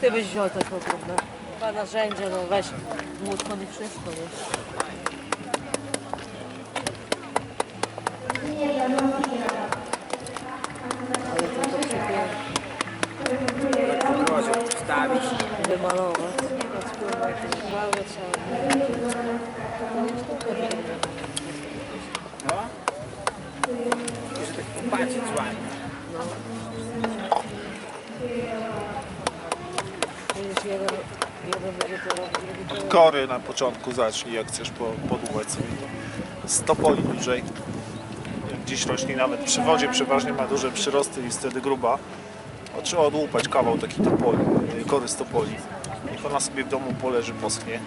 Ty byś wziął taką drobną. Dwa narzędzia, no weź młódko i wszystko, nie? Ale to to przypięć, Wstawić. wymalować. Chwały trzeba. No. Muszę tak popatrzeć ładnie. Kory na początku zacznij, jak chcesz po, podłuwać sobie to. Stopoli dłużej. Gdzieś rośnie nawet przy wodzie przeważnie ma duże przyrosty i wtedy gruba. To trzeba odłupać kawał taki topoli, y, kory stopoli. Niech ona sobie w domu poleży, poschnie.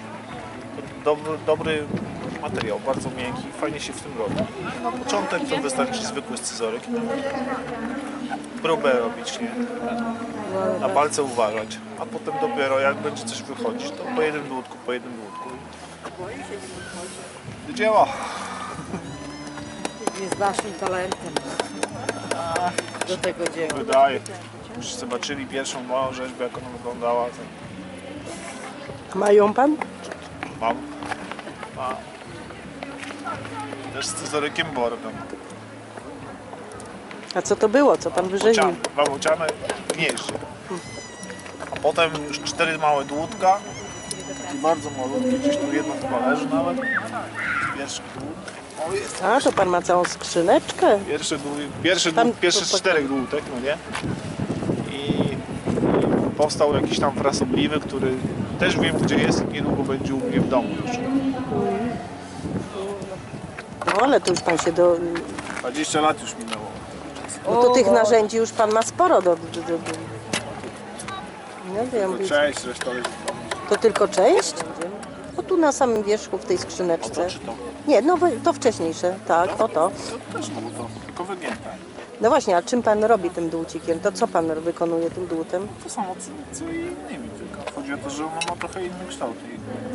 Dobry, dobry materiał, bardzo miękki, fajnie się w tym robi. Na początek to wystarczy zwykły scyzoryk. Próbę robić, nie? na palce uważać, a potem dopiero jak będzie coś wychodzić, to po jednym dłutku, po jednym dłutku. Do dzieła. Jest naszym talentem do tego dzieła. Wydaje. Już zobaczyli pierwszą małą rzeźbę, jak ona wyglądała. To Mają pan? mam. A. Też z scyzorykiem Borgam. A co to było? Co pan dwa bociane gnieździe. A potem już cztery małe dłutka. I bardzo malutkie, gdzieś tu jedno chyba leży nawet. Pierwszy dłut. O, jest. A, to pan ma całą skrzyneczkę. Pierwszy, pierwszy, pierwszy z czterech dłutek, no nie? I, I powstał jakiś tam frasobliwy, który też wiem gdzie jest i niedługo będzie u mnie w domu już. No ale to już pan się do... 20 lat już minęło. No to tych narzędzi już pan ma sporo do... do, do, do. Nie wiem, To leży w domu. to tylko część? No tu na samym wierzchu w tej O skrzyneczce. to czy to? Nie, no we- to wcześniejsze, tak, o to. To też dłuto, tylko wygięte. No właśnie, a czym pan robi tym dłucikiem? To co pan wykonuje tym dłutem? To samo co, co i innymi, tylko chodzi o to, że ono ma trochę inny kształt.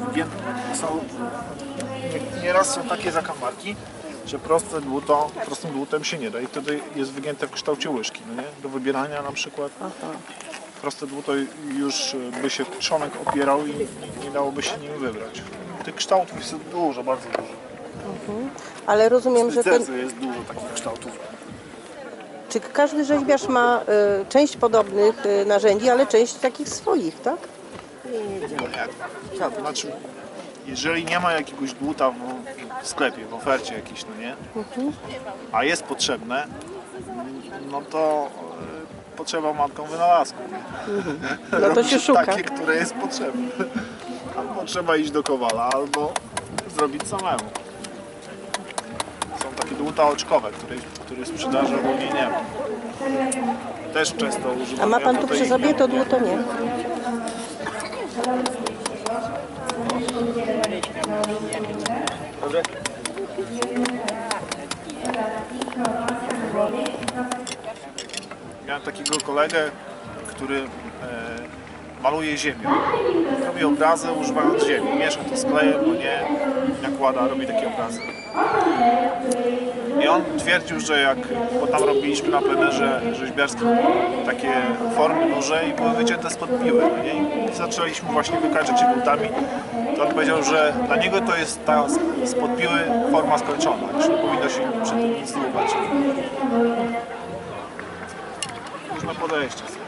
I wygięte są, nie- nieraz są takie zakamarki, że proste dłuto, prostym dłutem się nie da i wtedy jest wygięte w kształcie łyżki, no nie? Do wybierania na przykład. Aha. proste dłuto już by się trzonek opierał i nie dałoby się nim wybrać. Tych kształtów jest dużo, bardzo dużo. Ale rozumiem, że ten, jest dużo takich kształtów. czy każdy rzeźbiarz ma y, część podobnych y, narzędzi, ale część takich swoich, tak? To znaczy, jeżeli nie ma jakiegoś dłuta w, w sklepie, w ofercie jakiejś, no nie? A jest potrzebne, no to y, potrzeba matką wynalazku. Nie? No to się szuka. Takie, które jest potrzebne. Albo trzeba iść do kowala, albo zrobić samemu. Są takie dłuta oczkowe, których, których sprzedaży ogólnie nie ma. Też często używam. A ma pan tu przy sobie to dłuto nie? Dobrze? Miałem takiego kolegę, który e, maluje ziemią. Robi obrazy używając ziemi. Miesza to z klejem, no nie, nakłada, robi takie obrazy. I on twierdził, że jak, bo tam robiliśmy na plenerze rzeźbiarskim takie formy duże i były wycięte spod piły, no? I zaczęliśmy właśnie wykańczać je drutami, to on powiedział, że dla niego to jest ta spod piły forma skończona, już nie powinno się przy tym nic dłubać. Różne podejście. są.